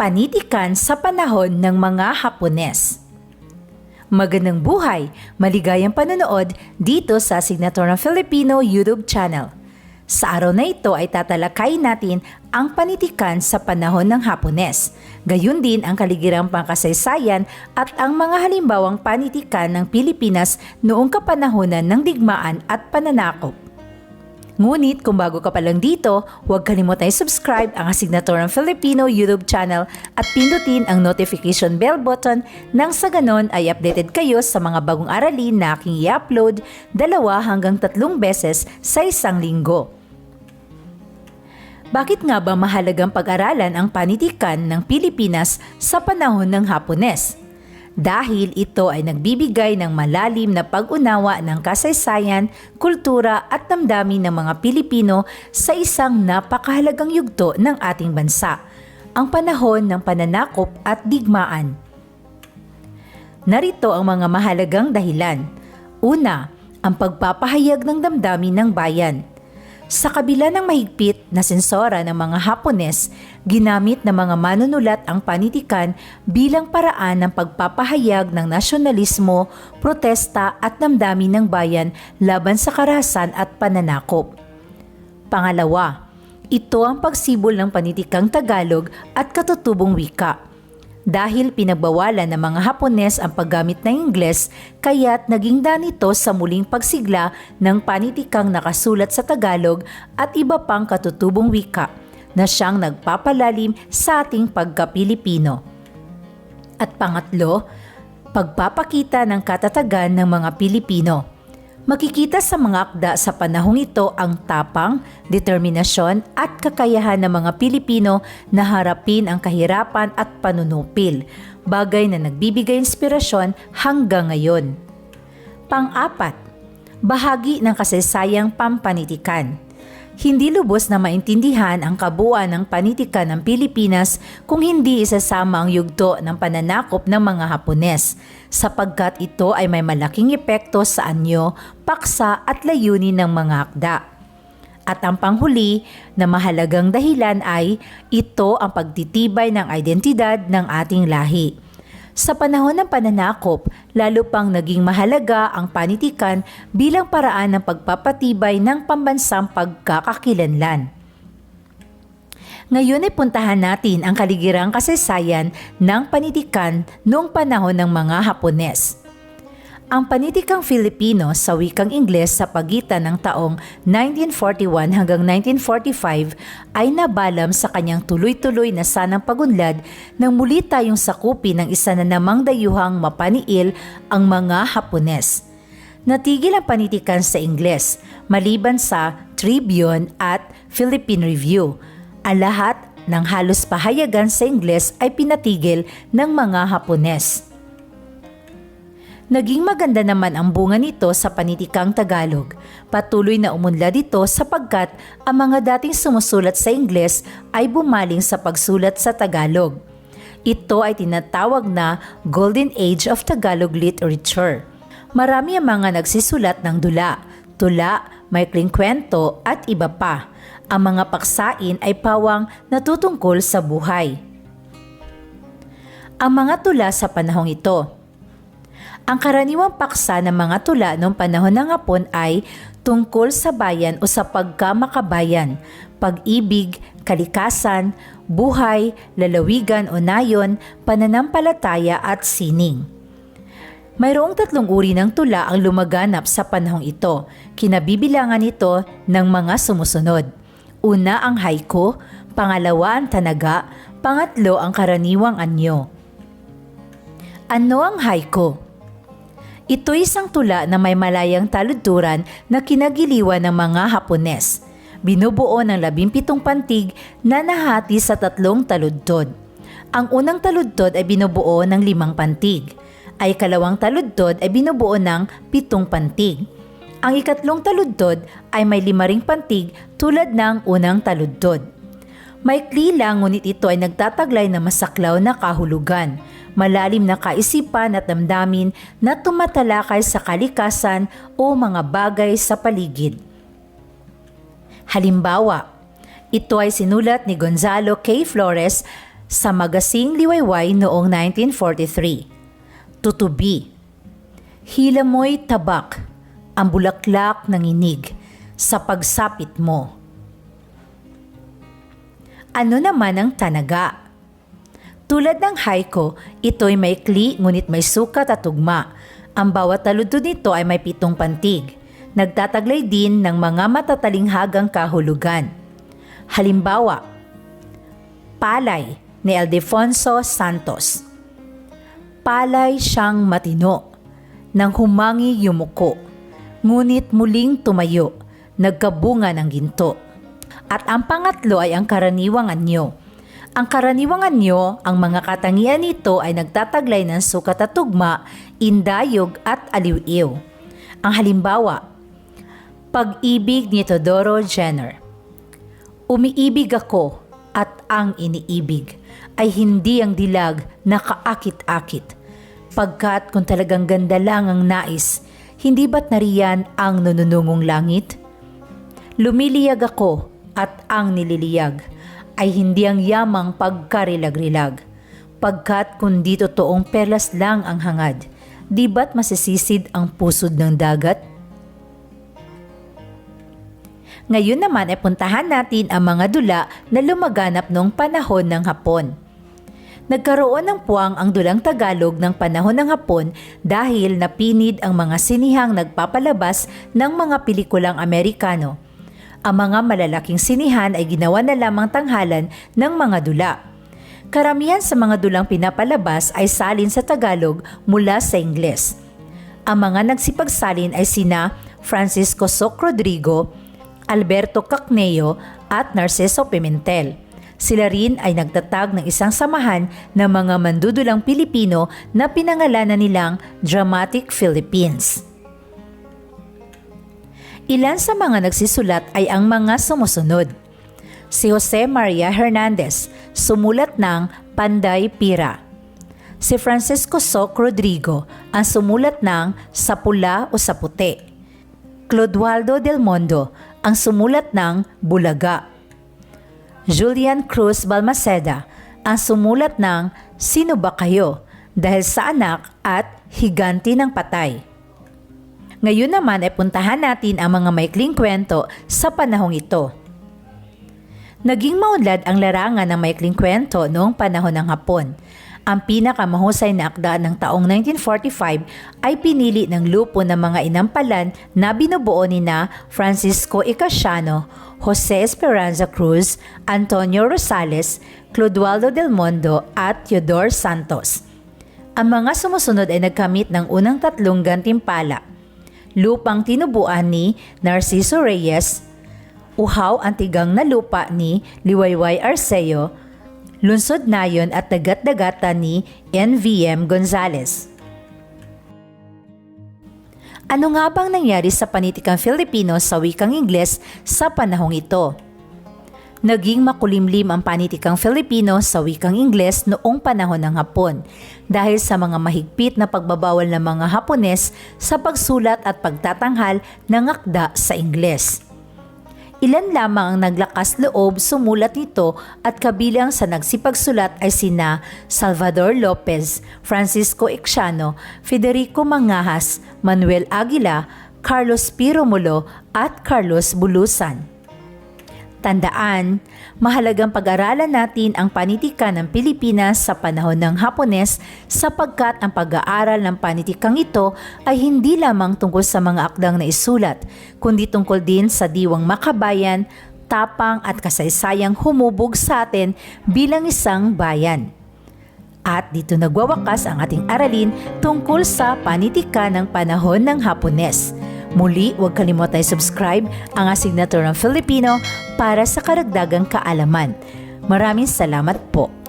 Panitikan sa panahon ng mga Hapones. Magandang buhay, maligayang panonood dito sa Signature ng Filipino YouTube channel. Sa araw na ito ay tatalakayin natin ang panitikan sa panahon ng Hapones. Gayun din ang kaligirang pangkasaysayan at ang mga halimbawang panitikan ng Pilipinas noong kapanahonan ng digmaan at pananakop. Ngunit kung bago ka pa lang dito, huwag kalimutan i-subscribe ang Asignaturang Filipino YouTube channel at pindutin ang notification bell button nang sa ganon ay updated kayo sa mga bagong aralin na aking i-upload dalawa hanggang tatlong beses sa isang linggo. Bakit nga ba mahalagang pag-aralan ang panitikan ng Pilipinas sa panahon ng Hapones? Dahil ito ay nagbibigay ng malalim na pag-unawa ng kasaysayan, kultura at damdamin ng mga Pilipino sa isang napakahalagang yugto ng ating bansa, ang panahon ng pananakop at digmaan. Narito ang mga mahalagang dahilan. Una, ang pagpapahayag ng damdamin ng bayan – sa kabila ng mahigpit na sensora ng mga Hapones, ginamit ng mga manunulat ang panitikan bilang paraan ng pagpapahayag ng nasyonalismo, protesta at damdamin ng bayan laban sa karahasan at pananakop. Pangalawa, ito ang pagsibol ng panitikang Tagalog at katutubong wika – dahil pinagbawalan ng mga Hapones ang paggamit ng Ingles, kaya't naging danito sa muling pagsigla ng panitikang nakasulat sa Tagalog at iba pang katutubong wika na siyang nagpapalalim sa ating pagka-Pilipino. At pangatlo, pagpapakita ng katatagan ng mga Pilipino. Makikita sa mga akda sa panahong ito ang tapang, determinasyon at kakayahan ng mga Pilipino na harapin ang kahirapan at panunupil, bagay na nagbibigay inspirasyon hanggang ngayon. Pang-apat, bahagi ng kasaysayang pampanitikan hindi lubos na maintindihan ang kabuuan ng panitikan ng Pilipinas kung hindi isasama ang yugto ng pananakop ng mga Hapones, sapagkat ito ay may malaking epekto sa anyo, paksa at layunin ng mga akda. At ang panghuli na mahalagang dahilan ay ito ang pagtitibay ng identidad ng ating lahi sa panahon ng pananakop, lalo pang naging mahalaga ang panitikan bilang paraan ng pagpapatibay ng pambansang pagkakakilanlan. Ngayon ay puntahan natin ang kaligirang kasaysayan ng panitikan noong panahon ng mga Hapones. Ang panitikang Filipino sa wikang Ingles sa pagitan ng taong 1941 hanggang 1945 ay nabalam sa kanyang tuloy-tuloy na sanang pagunlad nang muli tayong sakupin ng isa na namang dayuhang mapaniil ang mga Hapones. Natigil ang panitikan sa Ingles maliban sa Tribune at Philippine Review. Ang lahat ng halos pahayagan sa Ingles ay pinatigil ng mga Hapones. Naging maganda naman ang bunga nito sa panitikang Tagalog. Patuloy na umunlad ito sapagkat ang mga dating sumusulat sa Ingles ay bumaling sa pagsulat sa Tagalog. Ito ay tinatawag na Golden Age of Tagalog Literature. Marami ang mga nagsisulat ng dula, tula, maikling kwento at iba pa. Ang mga paksain ay pawang natutungkol sa buhay. Ang mga tula sa panahong ito ang karaniwang paksa ng mga tula noong panahon ng Hapon ay tungkol sa bayan o sa pagkamakabayan, pag-ibig, kalikasan, buhay, lalawigan o nayon, pananampalataya at sining. Mayroong tatlong uri ng tula ang lumaganap sa panahong ito. Kinabibilangan ito ng mga sumusunod. Una ang haiku, pangalawa ang tanaga, pangatlo ang karaniwang anyo. Ano ang haiku? Ito isang tula na may malayang taludturan na kinagiliwan ng mga Hapones. Binubuo ng labimpitong pantig na nahati sa tatlong taludtod. Ang unang taludtod ay binubuo ng limang pantig. Ay kalawang taludtod ay binubuo ng pitong pantig. Ang ikatlong taludtod ay may lima ring pantig tulad ng unang taludtod. Maikli lang ngunit ito ay nagtataglay ng masaklaw na kahulugan malalim na kaisipan at damdamin na tumatalakay sa kalikasan o mga bagay sa paligid. Halimbawa, ito ay sinulat ni Gonzalo K. Flores sa Magasing Liwayway noong 1943. Tutubi. Hila mo'y tabak, ang bulaklak ng inig sa pagsapit mo. Ano naman ang tanaga? Tulad ng haiku, ito'y maikli ngunit may sukat at tugma. Ang bawat taludtod nito ay may pitong pantig. Nagtataglay din ng mga matatalinghagang kahulugan. Halimbawa, Palay ni Aldefonso Santos. Palay siyang matino, nang humangi yumuko, ngunit muling tumayo, nagkabunga ng ginto. At ang pangatlo ay ang karaniwang anyo. Ang karaniwang anyo, ang mga katangian nito ay nagtataglay ng sukat at tugma, indayog at aliw-iw. Ang halimbawa, Pag-ibig ni Teodoro Jenner. Umiibig ako at ang iniibig ay hindi ang dilag na kaakit-akit. Pagkat kung talagang ganda lang ang nais, hindi ba't nariyan ang nununungong langit? Lumiliyag ako at ang nililiyag ay hindi ang yamang pagkarilag-rilag. Pagkat kundi totoong perlas lang ang hangad, di ba't masisisid ang pusod ng dagat? Ngayon naman ay puntahan natin ang mga dula na lumaganap noong panahon ng Hapon. Nagkaroon ng puwang ang dulang Tagalog ng panahon ng Hapon dahil napinid ang mga sinihang nagpapalabas ng mga pelikulang Amerikano. Ang mga malalaking sinihan ay ginawa na lamang tanghalan ng mga dula. Karamihan sa mga dulang pinapalabas ay salin sa Tagalog mula sa Ingles. Ang mga nagsipagsalin ay sina Francisco Soc Rodrigo, Alberto Cacneo at Narciso Pimentel. Sila rin ay nagtatag ng isang samahan ng mga mandudulang Pilipino na pinangalanan nilang Dramatic Philippines. Ilan sa mga nagsisulat ay ang mga sumusunod. Si Jose Maria Hernandez, sumulat ng Panday Pira. Si Francisco Soc Rodrigo, ang sumulat ng Sa Pula o Sa Puti. Clodoaldo Del Mondo, ang sumulat ng Bulaga. Julian Cruz Balmaceda, ang sumulat ng Sino ba kayo? dahil sa anak at higanti ng patay. Ngayon naman ay puntahan natin ang mga maikling kwento sa panahong ito. Naging maunlad ang larangan ng maikling kwento noong panahon ng Hapon. Ang pinakamahusay na akda ng taong 1945 ay pinili ng lupo ng mga inampalan na binubuo ni na Francisco Icasiano, Jose Esperanza Cruz, Antonio Rosales, Clodoaldo Del Mondo at Teodor Santos. Ang mga sumusunod ay nagkamit ng unang tatlong gantimpala. Lupang tinubuan ni Narciso Reyes, Uhaw ang tigang na lupa ni Liwayway Arceo, Lunsod Nayon at Dagat-Dagata ni NVM Gonzales. Ano nga bang nangyari sa panitikang Filipino sa wikang Ingles sa panahong ito? Naging makulimlim ang panitikang Filipino sa wikang Ingles noong panahon ng Hapon dahil sa mga mahigpit na pagbabawal ng mga Hapones sa pagsulat at pagtatanghal ng akda sa Ingles. Ilan lamang ang naglakas loob sumulat nito at kabilang sa nagsipagsulat ay sina Salvador Lopez, Francisco Ixano, Federico Mangahas, Manuel Aguila, Carlos Piromulo at Carlos Bulusan. Tandaan, mahalagang pag-aralan natin ang panitikan ng Pilipinas sa panahon ng Hapones sapagkat ang pag-aaral ng panitikang ito ay hindi lamang tungkol sa mga akdang na isulat, kundi tungkol din sa diwang makabayan, tapang at kasaysayang humubog sa atin bilang isang bayan. At dito nagwawakas ang ating aralin tungkol sa panitika ng panahon ng Hapones. Muli, huwag kalimutay subscribe ang Asignature ng Filipino para sa karagdagang kaalaman. Maraming salamat po.